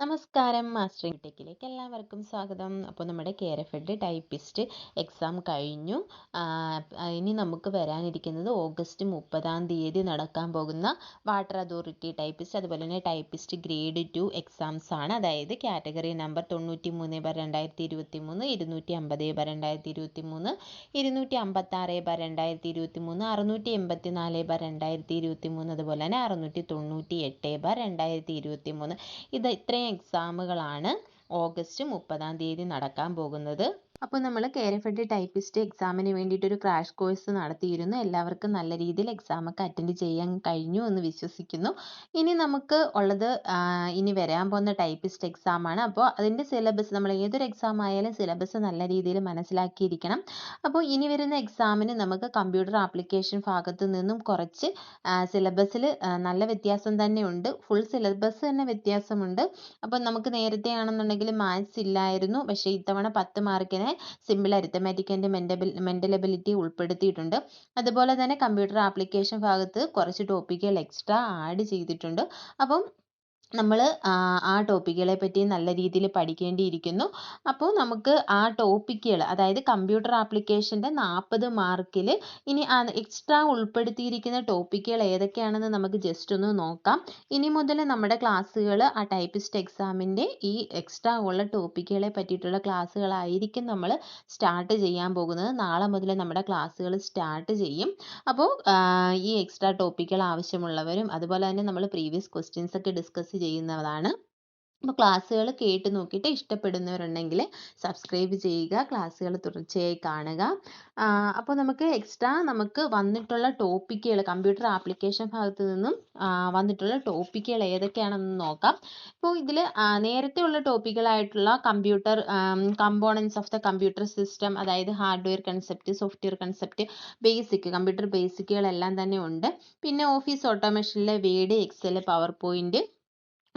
നമസ്കാരം മാസ്റ്ററിംഗ് ടെക്കിലേക്ക് എല്ലാവർക്കും സ്വാഗതം. അപ്പോൾ നമ്മുടെ കെയർ എഫ് ടൈപ്പിസ്റ്റ് എക്സാം കഴിഞ്ഞു. ഇനി നമുക്ക് വരാനിരിക്കുന്നത് ഓഗസ്റ്റ് മുപ്പതാം തീയതി നടക്കാൻ പോകുന്ന വാട്ടർ അതോറിറ്റി ടൈപ്പിസ്റ്റ് അതുപോലെ തന്നെ ടൈപ്പിസ്റ്റ് ഗ്രേഡ് ടു എക്സാംസ് ആണ്. അതായത് കാറ്റഗറി നമ്പർ തൊണ്ണൂറ്റി മൂന്ന് ബർ രണ്ടായിരത്തി ഇരുപത്തി മൂന്ന് ഇരുന്നൂറ്റി അമ്പത് ബർ രണ്ടായിരത്തി ഇരുപത്തി മൂന്ന് ഇരുന്നൂറ്റി അമ്പത്താറ് ബർ രണ്ടായിരത്തി ഇരുപത്തി മൂന്ന് അറുന്നൂറ്റി എൺപത്തി നാല് ബർ രണ്ടായിരത്തി ഇരുപത്തി മൂന്ന് അതുപോലെ തന്നെ അറുന്നൂറ്റി തൊണ്ണൂറ്റി എട്ട് ബർ രണ്ടായിരത്തി ഇരുപത്തി മൂന്ന് ഇത് ഇത്രയും എക്സാമുകളാണ് ഓഗസ്റ്റ് മുപ്പതാം തീയതി നടക്കാൻ പോകുന്നത്. അപ്പോൾ നമ്മൾ എഡ് ടൈപ്പിസ്റ്റ് എക്സാമിന് വേണ്ടിയിട്ട് ഒരു ക്രാഷ് കോഴ്സ് നടത്തിയിരുന്നു. എല്ലാവർക്കും നല്ല രീതിയിൽ എക്സാമൊക്കെ അറ്റൻഡ് ചെയ്യാൻ കഴിഞ്ഞു എന്ന് വിശ്വസിക്കുന്നു. ഇനി നമുക്ക് ഉള്ളത് ഇനി വരാൻ പോകുന്ന ടൈപ്പിസ്റ്റ് എക്സാം ആണ്. അപ്പോൾ അതിന്റെ സിലബസ് നമ്മൾ ഏതൊരു എക്സാം ആയാലും സിലബസ് നല്ല രീതിയിൽ മനസ്സിലാക്കിയിരിക്കണം. അപ്പോൾ ഇനി വരുന്ന എക്സാമിന് നമുക്ക് കമ്പ്യൂട്ടർ ആപ്ലിക്കേഷൻ ഭാഗത്തു നിന്നും കുറച്ച് സിലബസിൽ നല്ല വ്യത്യാസം തന്നെ ഉണ്ട്. ഫുൾ സിലബസ് തന്നെ വ്യത്യാസമുണ്ട്. അപ്പോൾ നമുക്ക് നേരത്തെ ആണെന്നുണ്ടെങ്കിൽ മാത്സ് ഇല്ലായിരുന്നു. പക്ഷേ ഇത്തവണ പത്ത് മാർക്കിന് സിമ്പിൾ അരിത്തമാറ്റിക് ആൻഡ് എബിലിറ്റി ഉൾപ്പെടുത്തിയിട്ടുണ്ട്. അതുപോലെ തന്നെ കമ്പ്യൂട്ടർ ആപ്ലിക്കേഷൻ ഭാഗത്ത് കുറച്ച് ടോപ്പിക്കുകൾ എക്സ്ട്രാ ആഡ് ചെയ്തിട്ടുണ്ട്. അപ്പം നമ്മൾ ആ ടോപ്പിക്കുകളെ പറ്റി നല്ല രീതിയിൽ പഠിക്കേണ്ടിയിരിക്കുന്നു. അപ്പോൾ നമുക്ക് ആ ടോപ്പിക്കുകൾ അതായത് കമ്പ്യൂട്ടർ ആപ്ലിക്കേഷന്റെ നാൽപ്പത് മാർക്കിൽ ഇനി എക്സ്ട്രാ ഉൾപ്പെടുത്തിയിരിക്കുന്ന ടോപ്പിക്കുകൾ ഏതൊക്കെയാണെന്ന് നമുക്ക് ജസ്റ്റ് ഒന്ന് നോക്കാം. ഇനി മുതൽ നമ്മുടെ ക്ലാസ്സുകൾ ആ ടൈപ്പിസ്റ്റ് എക്സാമിന്റെ ഈ എക്സ്ട്രാ ഉള്ള ടോപ്പിക്കുകളെ പറ്റിയിട്ടുള്ള ക്ലാസ്സുകളായിരിക്കും നമ്മൾ സ്റ്റാർട്ട് ചെയ്യാൻ പോകുന്നത്. നാളെ മുതൽ നമ്മുടെ ക്ലാസ്സുകൾ സ്റ്റാർട്ട് ചെയ്യും. അപ്പോൾ ഈ എക്സ്ട്രാ ടോപ്പിക്കുകൾ ആവശ്യമുള്ളവരും അതുപോലെ തന്നെ നമ്മൾ പ്രീവിയസ് ക്വസ്റ്റ്യൻസ് ഒക്കെ ഡിസ്കസ് ചെയ്യുന്നതാണ് അപ്പോൾ ക്ലാസ്സുകൾ കേട്ട് നോക്കിയിട്ട് ഇഷ്ടപ്പെടുന്നവരുണ്ടെങ്കിൽ സബ്സ്ക്രൈബ് ചെയ്യുക ക്ലാസ്സുകൾ തുടർച്ചയായി കാണുക. അപ്പോൾ നമുക്ക് എക്സ്ട്രാ നമുക്ക് വന്നിട്ടുള്ള ടോപ്പിക്കുകൾ കമ്പ്യൂട്ടർ ആപ്ലിക്കേഷൻ ഭാഗത്തു നിന്നും വന്നിട്ടുള്ള ടോപ്പിക്കുകൾ ഏതൊക്കെയാണെന്ന് നോക്കാം. ഇപ്പോൾ ഇതിൽ നേരത്തെ ഉള്ള ടോപ്പിക്കുകളായിട്ടുള്ള computer components of the computer system അതായത് hardware concept software concept basic computer ബേസിക്കുകളെല്ലാം തന്നെ ഉണ്ട്. പിന്നെ ഓഫീസ് ഓട്ടോമേഷനിലെ വേഡ് എക്സൽ പവർ പോയിന്റ്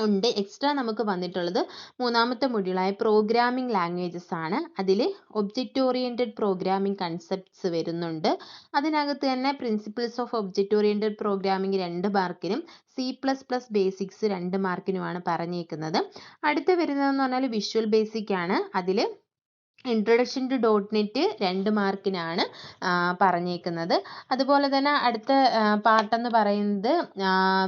ഉണ്ട്. എക്സ്ട്രാ നമുക്ക് വന്നിട്ടുള്ളത് മൂന്നാമത്തെ മൊഡ്യൂളായ പ്രോഗ്രാമിംഗ് ലാംഗ്വേജസ് ആണ്. അതിൽ ഒബ്ജക്റ്റ് ഓറിയന്റഡ് പ്രോഗ്രാമിംഗ് കൺസെപ്റ്റ്സ് വരുന്നുണ്ട്. അതിനകത്ത് തന്നെ principles of object oriented programming രണ്ട് മാർക്കിനും സി പ്ലസ് പ്ലസ് ബേസിക്സ് രണ്ട് മാർക്കിനുമാണ് പറഞ്ഞേക്കുന്നത്. അടുത്ത വരുന്നതെന്ന് പറഞ്ഞാൽ വിഷ്വൽ ബേസിക് ആണ്. അതിൽ ഇൻട്രൊഡക്ഷൻ ടു ഡോട്ട് നെറ്റ് രണ്ട് മാർക്കിനാണ് പറഞ്ഞേക്കുന്നത്. അതുപോലെ തന്നെ അടുത്ത പാർട്ടെന്ന് പറയുന്നത്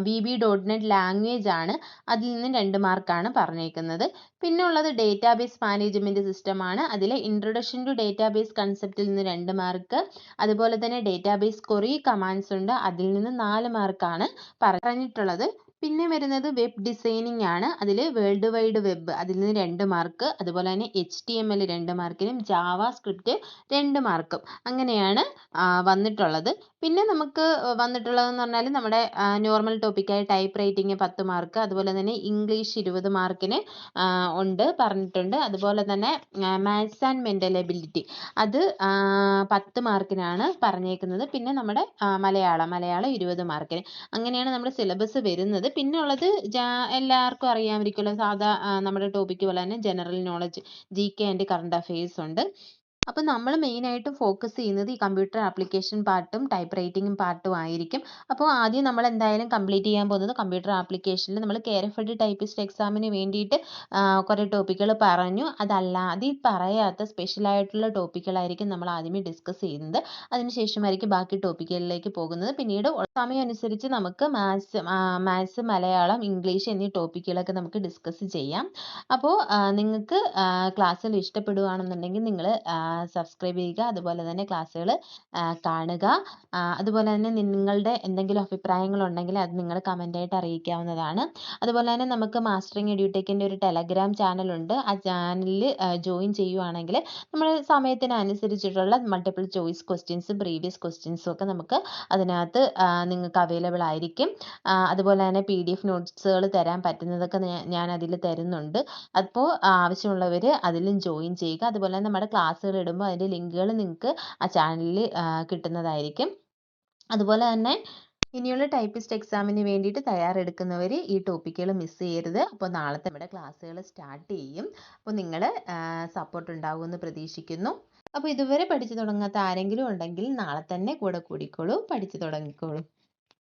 V B dot net language ആണ്. അതിൽ നിന്ന് രണ്ട് മാർക്കാണ് പറഞ്ഞേക്കുന്നത്. പിന്നെ ഉള്ളത് ഡേറ്റാബേസ് മാനേജ്മെന്റ് സിസ്റ്റമാണ് അതിൽ ഇൻട്രൊഡക്ഷൻ ടു ഡേറ്റാബേസ് കൺസെപ്റ്റിൽ നിന്ന് രണ്ട് മാർക്ക് അതുപോലെ തന്നെ ഡേറ്റാബേസ് കൊറി കമാൻഡ്സ് ഉണ്ട്. അതിൽ നിന്ന് നാല് മാർക്കാണ് പറഞ്ഞിട്ടുള്ളത്. പിന്നെ വരുന്നത് വെബ് ഡിസൈനിങ് ആണ്. അതിൽ വേൾഡ് വൈഡ് വെബ് അതിൽ നിന്ന് രണ്ട് മാർക്ക് അതുപോലെ തന്നെ എച്ച് ടി എം എൽ രണ്ട് മാർക്കിനും ജാവ സ്ക്രിപ്റ്റ് രണ്ട് മാർക്കും അങ്ങനെയാണ് വന്നിട്ടുള്ളത്. പിന്നെ നമുക്ക് വന്നിട്ടുള്ളതെന്ന് പറഞ്ഞാൽ നമ്മുടെ നോർമൽ ടോപ്പിക്കായ ടൈപ്പ് റൈറ്റിംഗ് പത്ത് മാർക്ക് അതുപോലെ തന്നെ ഇംഗ്ലീഷ് ഇരുപത് മാർക്കിന് ഉണ്ട് പറഞ്ഞിട്ടുണ്ട്. അതുപോലെ തന്നെ മാത്സ് ആൻഡ് മെന്റൽ എബിലിറ്റി അത് പത്ത് മാർക്കിനാണ് പറഞ്ഞേക്കുന്നത്. പിന്നെ നമ്മുടെ മലയാളം മലയാളം ഇരുപത് മാർക്കിന് അങ്ങനെയാണ് നമ്മുടെ സിലബസ് വരുന്നത്. പിന്നെ ഉള്ളത് എല്ലാവർക്കും അറിയാമായിരിക്കുമല്ലോ സാധാ നമ്മുടെ ടോപ്പിക്ക് പോലെ തന്നെ general knowledge G K and current affairs ഉണ്ട്. അപ്പോൾ നമ്മൾ മെയിനായിട്ട് ഫോക്കസ് ചെയ്യുന്നത് ഈ കമ്പ്യൂട്ടർ ആപ്ലിക്കേഷൻ പാർട്ടും ടൈപ്പ് റൈറ്റിംഗ് പാർട്ടും ആയിരിക്കും. അപ്പോൾ ആദ്യം നമ്മൾ എന്തായാലും കംപ്ലീറ്റ് ചെയ്യാൻ പോകുന്നത് കമ്പ്യൂട്ടർ ആപ്ലിക്കേഷനിൽ നമ്മൾ കെയർ ടൈപ്പിസ്റ്റ് എക്സാമിന് വേണ്ടിയിട്ട് കുറേ ടോപ്പിക്കുകൾ പറഞ്ഞു. അതല്ലാതെ പറയാത്ത സ്പെഷ്യൽ ആയിട്ടുള്ള ടോപ്പിക്കുകളായിരിക്കും നമ്മൾ ആദ്യമേ ഡിസ്കസ് ചെയ്യുന്നത്. അതിനുശേഷമായിരിക്കും ബാക്കി ടോപ്പിക്കുകളിലേക്ക് പോകുന്നത്. പിന്നീട് സമയമനുസരിച്ച് നമുക്ക് മാത്സ് മാത്സ് മലയാളം ഇംഗ്ലീഷ് എന്നീ ടോപ്പിക്കുകളൊക്കെ നമുക്ക് ഡിസ്കസ് ചെയ്യാം. അപ്പോൾ നിങ്ങൾക്ക് ക്ലാസ്സിൽ ഇഷ്ടപ്പെടുകയാണെന്നുണ്ടെങ്കിൽ നിങ്ങൾ സബ്സ്ക്രൈബ് ചെയ്യുക. അതുപോലെ തന്നെ ക്ലാസ്സുകൾ കാണുക. അതുപോലെ തന്നെ നിങ്ങളുടെ എന്തെങ്കിലും അഭിപ്രായങ്ങൾ ഉണ്ടെങ്കിൽ അത് നിങ്ങൾ കമന്റായിട്ട് അറിയിക്കാവുന്നതാണ്. അതുപോലെ തന്നെ നമുക്ക് മാസ്റ്ററിങ് എഡ്യൂടെക്കിന്റെ ഒരു ടെലഗ്രാം ചാനലുണ്ട് ആ ചാനലിൽ ജോയിൻ ചെയ്യുവാണെങ്കിൽ നമ്മൾ സമയത്തിനനുസരിച്ചിട്ടുള്ള മൾട്ടിപ്പിൾ ചോയ്സ് ക്വസ്റ്റ്യൻസും പ്രീവിയസ് ക്വസ്റ്റ്യൻസും ഒക്കെ നമുക്ക് അതിനകത്ത് നിങ്ങൾക്ക് അവൈലബിൾ ആയിരിക്കും. അതുപോലെ തന്നെ പി ഡി എഫ് നോട്ട്സുകൾ തരാൻ പറ്റുന്നതൊക്കെ ഞാൻ അതിൽ തരുന്നുണ്ട്. അപ്പോൾ ആവശ്യമുള്ളവർ അതിലും ജോയിൻ ചെയ്യുക. അതുപോലെ നമ്മുടെ ക്ലാസ്സുകൾ ഇടുമ്പോൾ അതിന്റെ ലിങ്കുകൾ നിങ്ങൾക്ക് ആ ചാനലിൽ കിട്ടുന്നതായിരിക്കും. അതുപോലെ തന്നെ ഇനിയുള്ള ടൈപ്പിസ്റ്റ് എക്സാമിന് വേണ്ടിയിട്ട് തയ്യാറെടുക്കുന്നവർ ഈ ടോപ്പിക്കുകൾ മിസ് ചെയ്യരുത്. അപ്പോൾ നാളത്തെ നമ്മുടെ ക്ലാസ്സുകൾ സ്റ്റാർട്ട് ചെയ്യും. അപ്പോൾ നിങ്ങൾ സപ്പോർട്ട് ഉണ്ടാകുമെന്ന് പ്രതീക്ഷിക്കുന്നു. അപ്പോൾ ഇതുവരെ പഠിച്ചു തുടങ്ങാത്ത ആരെങ്കിലും ഉണ്ടെങ്കിൽ നാളെ തന്നെ കൂടെ കൂടിക്കോളൂ. പഠിച്ചു തുടങ്ങിക്കോളൂ.